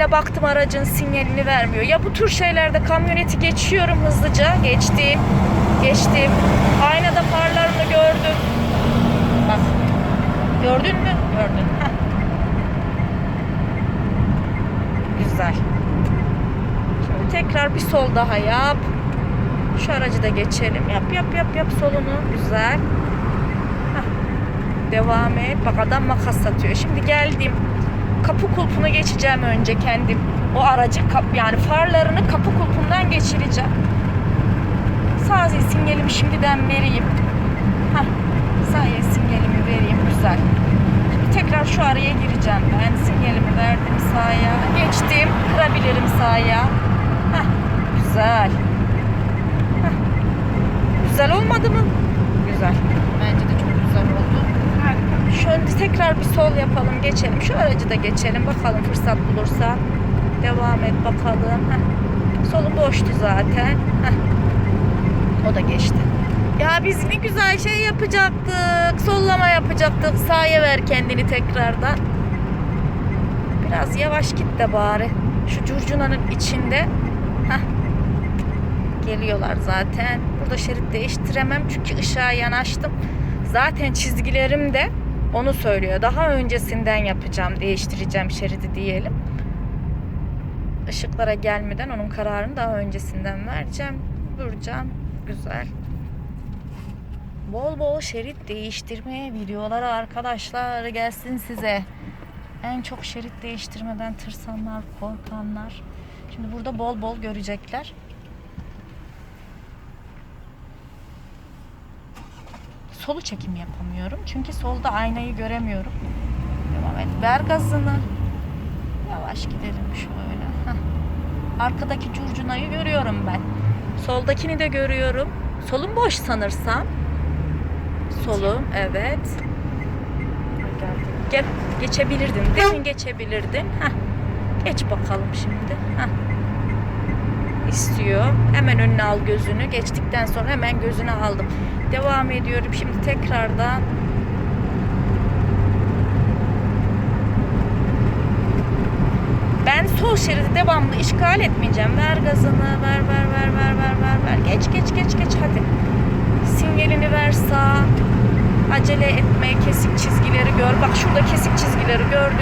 Anne baktım aracın sinyalini vermiyor. Ya bu tür şeylerde kamyoneti geçiyorum hızlıca. Geçtim. Geçtim. Aynada farlarını gördüm. Bak. Gördün mü? Gördün. Güzel. Şimdi tekrar bir sol daha yap. Şu aracı da geçelim. Yap yap yap yap solunu. Güzel. Devam et. Bak adam makas satıyor. Şimdi geldim. Kapı kulpunu geçeceğim önce kendim. O aracı kap, yani farlarını kapı kulpundan geçireceğim. El sinyalimi şimdiden vereyim. Hah, el sinyalimi vereyim. Güzel. Tekrar şu araya gireceğim ben. Sinyalimi verdim sağa. Geçtim. Kırabilirim sağa. Hah, güzel. Hah. Güzel olmadı mı? Güzel. Bence de çok güzel oldu. Şöyle tekrar bir sol yapalım, geçelim. Şu aracı da geçelim. Bakalım fırsat bulursa. Devam et bakalım. Heh. Solu boştu zaten. Heh. O da geçti. Ya biz ne güzel şey yapacaktık. Sollama yapacaktık. Sağa ver kendini tekrardan. Biraz yavaş git de bari. Şu curcunanın içinde. Heh. Geliyorlar zaten. Burada şerit değiştiremem çünkü ışığa yanaştım. Zaten çizgilerim de onu söylüyor. Daha öncesinden yapacağım, değiştireceğim şeridi diyelim. Işıklara gelmeden onun kararını daha öncesinden vereceğim. Duracağım. Güzel. Bol bol şerit değiştirme videoları arkadaşlar gelsin size. En çok şerit değiştirmeden tırsanlar, korkanlar. Şimdi burada bol bol görecekler. Solu çekim yapamıyorum. Çünkü solda aynayı göremiyorum. Devam et. Ver gazını. Yavaş gidelim şöyle. Heh. Arkadaki curcunayı görüyorum ben. Soldakini de görüyorum. Solum boş sanırsam. Solum evet. Gel, geçebilirdin. Demin geçebilirdin. Heh. Geç bakalım şimdi. Heh. İstiyor. Hemen önüne al gözünü. Geçtikten sonra hemen gözünü aldım. Devam ediyorum şimdi tekrardan. Ben sol şeridi devamlı işgal etmeyeceğim. Ver gazını. Ver ver ver ver ver ver ver. Geç geç geç geç hadi. Sinyalini ver sağ. Acele etme. Kesik çizgileri gör. Bak şurada kesik çizgileri gördüm.